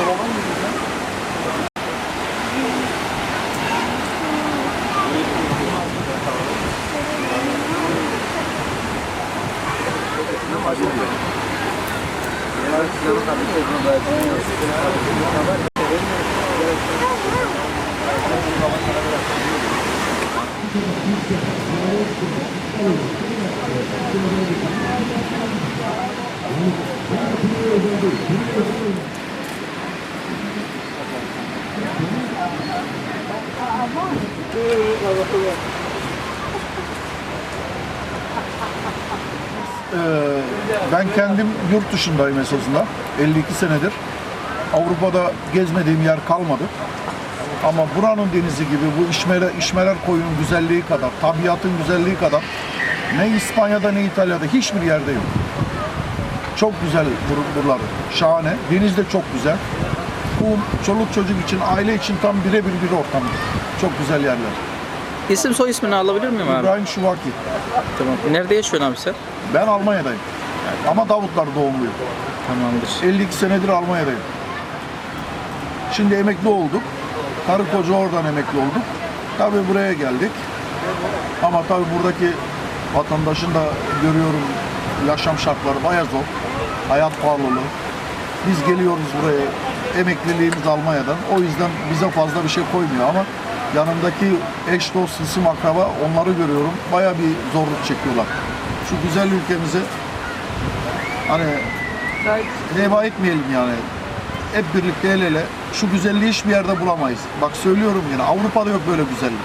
Güzel olan mı güzel? Thank you. Ee, ben kendim yurt dışındayım esasında. 52 senedir. Avrupa'da gezmediğim yer kalmadı. Ama buranın denizi gibi bu İşmeler, İşmeler koyunun güzelliği kadar, tabiatın güzelliği kadar ne İspanya'da ne İtalya'da hiçbir yerde yok. Çok güzel bur- buraları. Şahane. Deniz de çok güzel. Kum, çoluk çocuk için, aile için tam birebir bir ortam. Çok güzel yerler. İsim soy ismini alabilir miyim abi? İbrahim Şuvaki. Tamam. Nerede yaşıyorsun abi sen? Ben Almanya'dayım. Ama Davutlar doğumluyum. Tamamdır. 52 senedir Almanya'dayım. Şimdi emekli olduk. Karı koca oradan emekli olduk. Tabii buraya geldik. Ama tabii buradaki vatandaşın da görüyorum yaşam şartları bayağı zor. Hayat pahalılığı. Biz geliyoruz buraya emekliliğimiz Almanya'dan. O yüzden bize fazla bir şey koymuyor ama yanındaki eş dost, isim akraba onları görüyorum. Bayağı bir zorluk çekiyorlar. Şu güzel ülkemizi hani heba etmeyelim yani. Hep birlikte el ele. Şu güzelliği hiçbir yerde bulamayız. Bak söylüyorum yine Avrupa'da yok böyle güzellik.